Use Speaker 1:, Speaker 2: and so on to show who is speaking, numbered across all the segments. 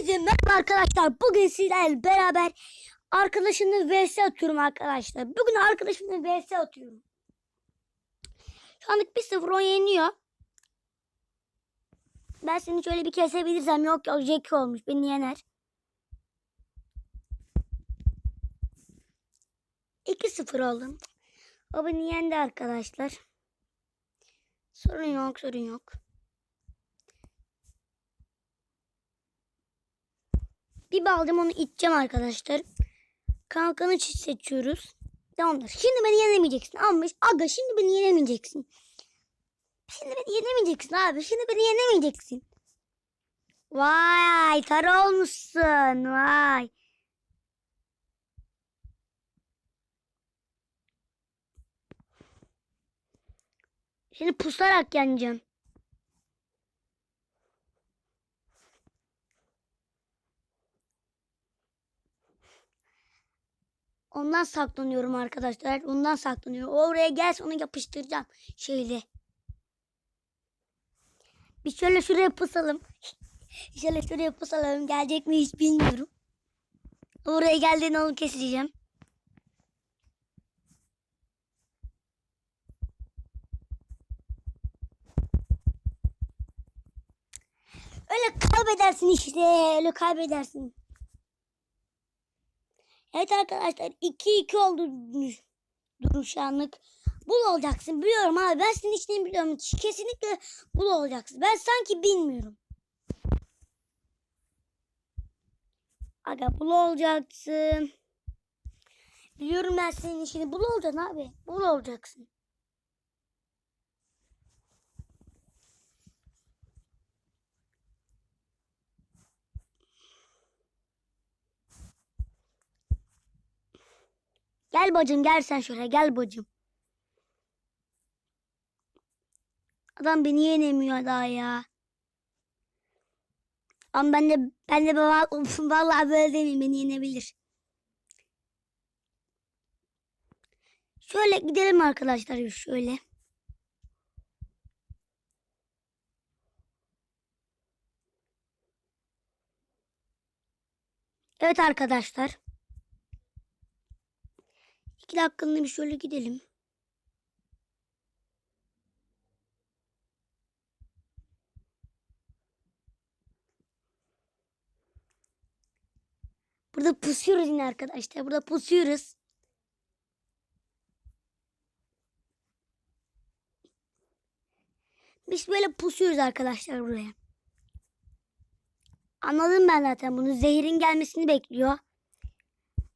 Speaker 1: Hepinize merhaba arkadaşlar. Bugün sizlerle beraber arkadaşımla vs atıyorum arkadaşlar. Bugün arkadaşımla vs atıyorum. Şu anlık 1-0 o yeniyor. Ben seni şöyle bir kesebilirsem yok yok Jackie olmuş beni yener. 2-0 oldum. O beni yendi arkadaşlar. Sorun yok sorun yok. Bir baldım onu içeceğim arkadaşlar. Kankanı çift seçiyoruz. Tamamdır. Şimdi beni yenemeyeceksin. Almış. Aga şimdi beni yenemeyeceksin. Şimdi beni yenemeyeceksin abi. Şimdi beni yenemeyeceksin. Vay tar olmuşsun. Vay. Şimdi pusarak yeneceğim. Ondan saklanıyorum arkadaşlar. Ondan saklanıyorum. Oraya gelse onu yapıştıracağım. Şeyle. Bir şöyle şuraya pusalım. şöyle şuraya pusalım. Gelecek mi hiç bilmiyorum. Oraya geldiğinde onu keseceğim. Öyle kaybedersin işte. Öyle kaybedersin. Evet arkadaşlar 2-2 oldu şu anlık. Bul olacaksın biliyorum abi ben senin içini biliyorum. Kesinlikle bul olacaksın. Ben sanki bilmiyorum. Aga bul olacaksın. Biliyorum ben senin işini bul olacaksın abi. Bul olacaksın. Gel bacım gel sen şöyle gel bacım. Adam beni yenemiyor daha ya. Ama ben de ben de baba vallahi böyle demeyeyim beni yenebilir. Şöyle gidelim arkadaşlar şöyle. Evet arkadaşlar. İki dakikalığına bir şöyle gidelim. Burada pusuyoruz yine arkadaşlar. Burada pusuyoruz. Biz böyle pusuyoruz arkadaşlar buraya. Anladım ben zaten bunu. Zehirin gelmesini bekliyor.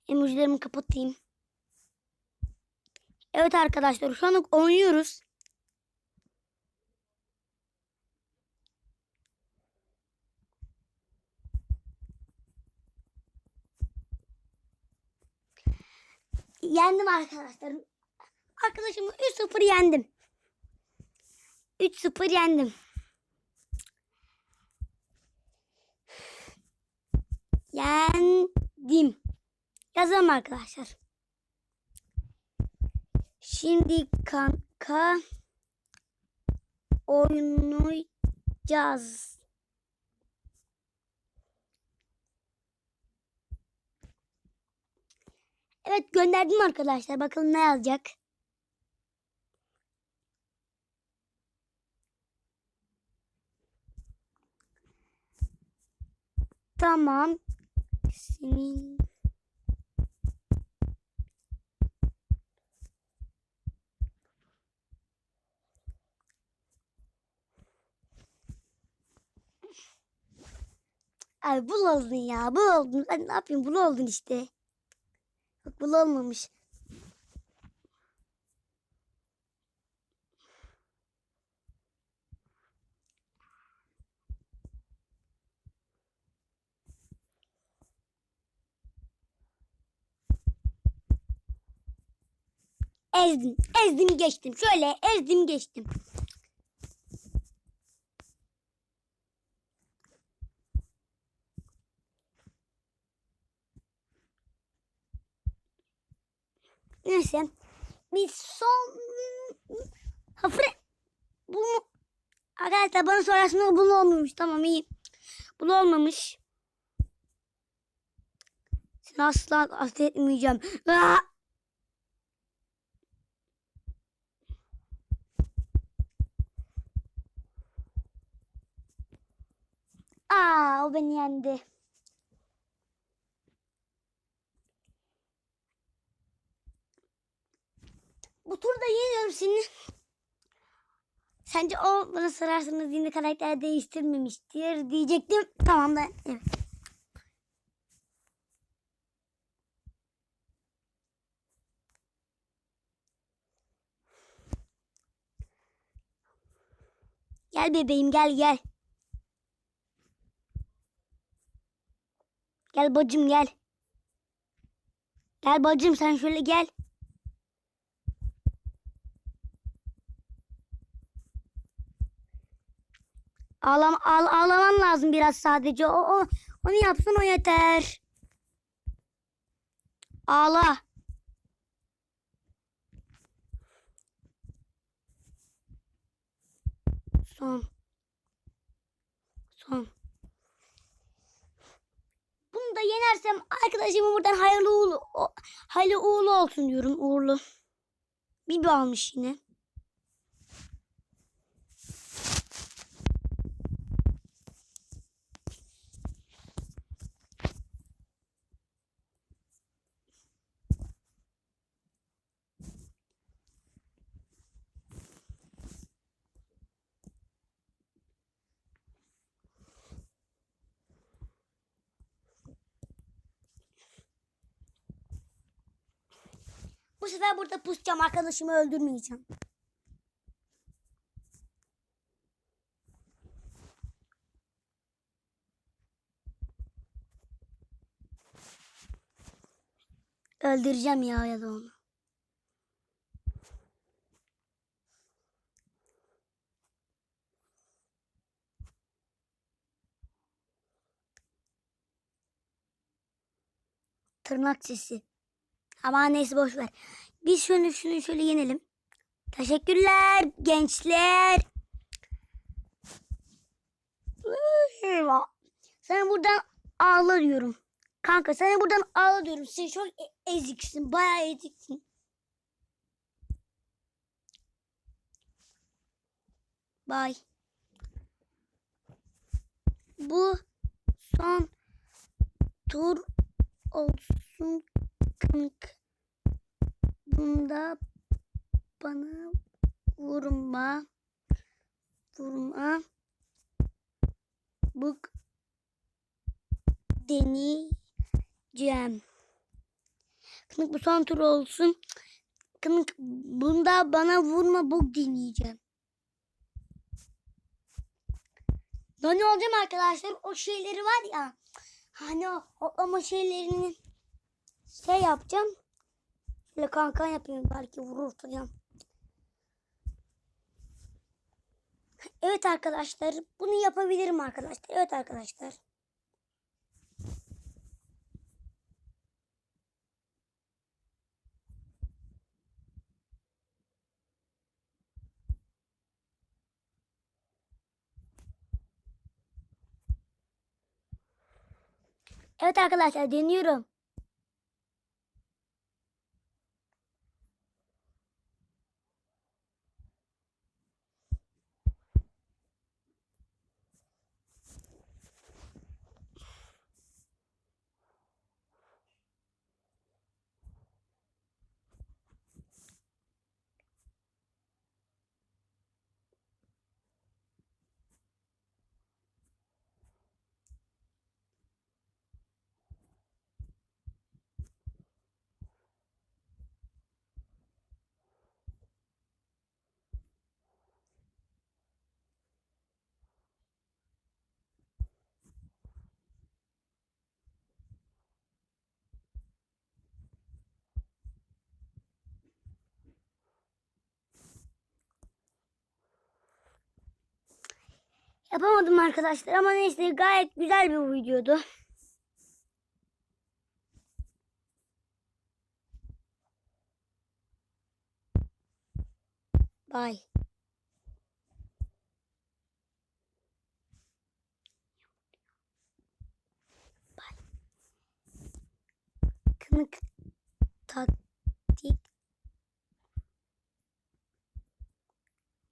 Speaker 1: Emojilerimi kapatayım. Evet arkadaşlar şu an oynuyoruz. Yendim arkadaşlar. Arkadaşımı 3-0 yendim. 3-0 yendim. Yendim. Yazalım arkadaşlar. Şimdi kanka oynayacağız. Evet gönderdim arkadaşlar. Bakalım ne yazacak. Tamam. Senin Abi bul oldun ya. Bul oldun. Ben ne yapayım? Bul oldun işte. Bak bul olmamış. Ezdim. Ezdim geçtim. Şöyle ezdim geçtim. Neyse. Bir son... Hafre... Bu mu? Arkadaşlar bana sorarsanız bunu olmamış. Tamam iyi. Bunu olmamış. Seni asla affetmeyeceğim. Aa! Aa, o beni yendi. Bu turda yeniyorum seni. Sence o bana sorarsanız yine karakter değiştirmemiştir diyecektim. Tamam da evet. Gel bebeğim gel gel. Gel bacım gel. Gel bacım sen şöyle gel. Ağlam ağl ağlaman lazım biraz sadece. O, o onu yapsın o yeter. Ağla. Son. Son. Bunu da yenersem arkadaşımı buradan hayırlı uğurlu, hayırlı uğurlu olsun diyorum. Uğurlu. Bibi almış yine. Bu sefer burada pusacağım. Arkadaşımı öldürmeyeceğim. Öldüreceğim ya ya da onu. Tırnak sesi. Ama neyse boş ver. Biz şunu şunu şöyle yenelim. Teşekkürler gençler. Sana buradan ağla diyorum. Kanka sana buradan ağla diyorum. Sen çok e- eziksin. Bayağı eziksin. Bye. Bu son tur olsun kanka. Bunda bana vurma. Vurma. Bu deneyeceğim. Kınık bu son tur olsun. Kınık bunda bana vurma bug deneyeceğim. Ne olacağım arkadaşlar? O şeyleri var ya. Hani o hoplama şeylerini şey yapacağım. Şöyle kankan yapayım belki vurur falan. Evet arkadaşlar bunu yapabilirim arkadaşlar. Evet arkadaşlar. Evet arkadaşlar deniyorum. Yapamadım arkadaşlar ama neyse gayet güzel bir videodu. Bye. Kınık taktik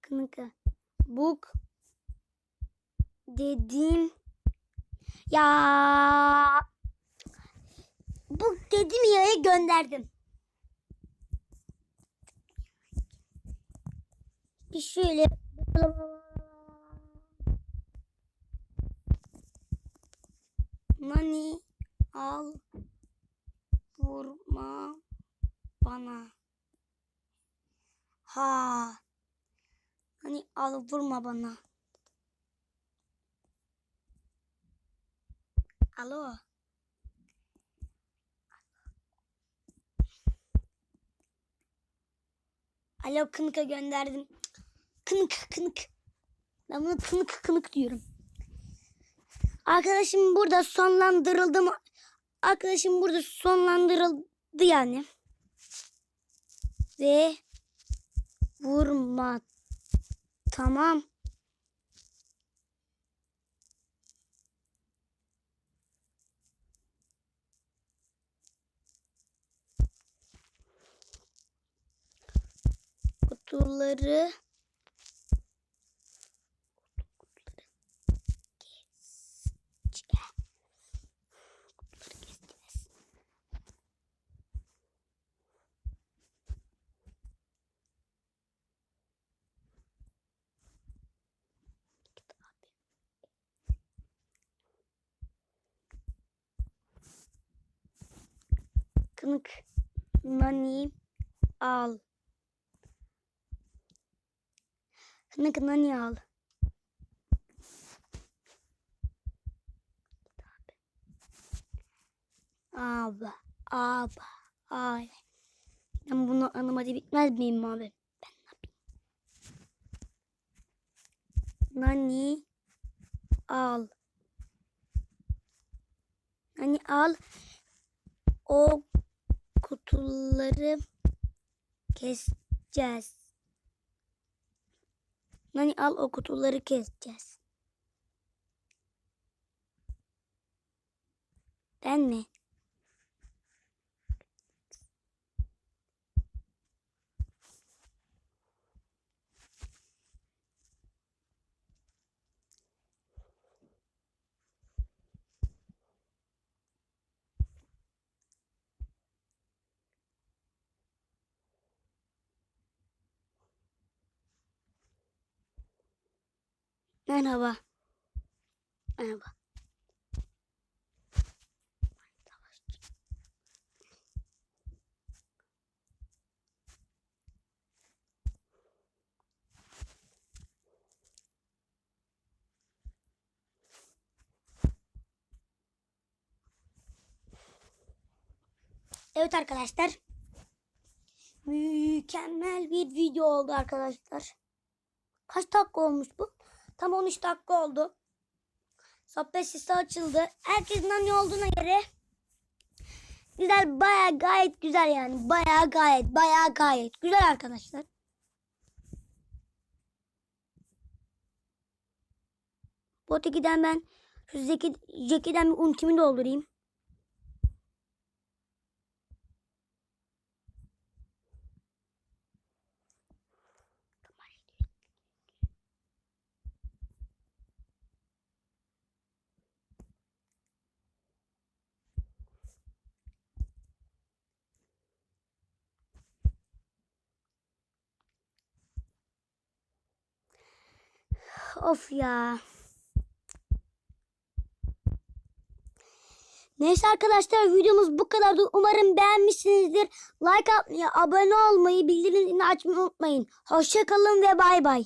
Speaker 1: kınık buk dedim ya bu dedim yere gönderdim. Bir şöyle Nani al vurma bana. Ha. Hani al vurma bana. Alo. Alo kınıka gönderdim. Kınık kınık. Ben bunu kınık kınık diyorum. Arkadaşım burada sonlandırıldı mı? Arkadaşım burada sonlandırıldı yani. Ve vurma. Tamam. Kutuları. Kınık nani al. Kınık nani al. Abi, abi, abi. Ben bunu anlamadı bitmez miyim abi? Ben ne yapayım? Nani al. Nani al. O kutuları keseceğiz. Nani al o kutuları keseceğiz. Ben mi? Merhaba. Merhaba. Evet arkadaşlar. Mükemmel bir video oldu arkadaşlar. Kaç dakika olmuş bu? Tam 13 dakika oldu. Sohbet sesi açıldı. Herkesin ne olduğuna göre güzel baya gayet güzel yani. Baya gayet baya gayet güzel arkadaşlar. Boteki'den ben şu Zeki, Zeki'den bir ultimi doldurayım. Of ya. Neyse arkadaşlar videomuz bu kadardı. Umarım beğenmişsinizdir. Like atmayı, abone olmayı, bildirimleri açmayı unutmayın. Hoşçakalın ve bay bay.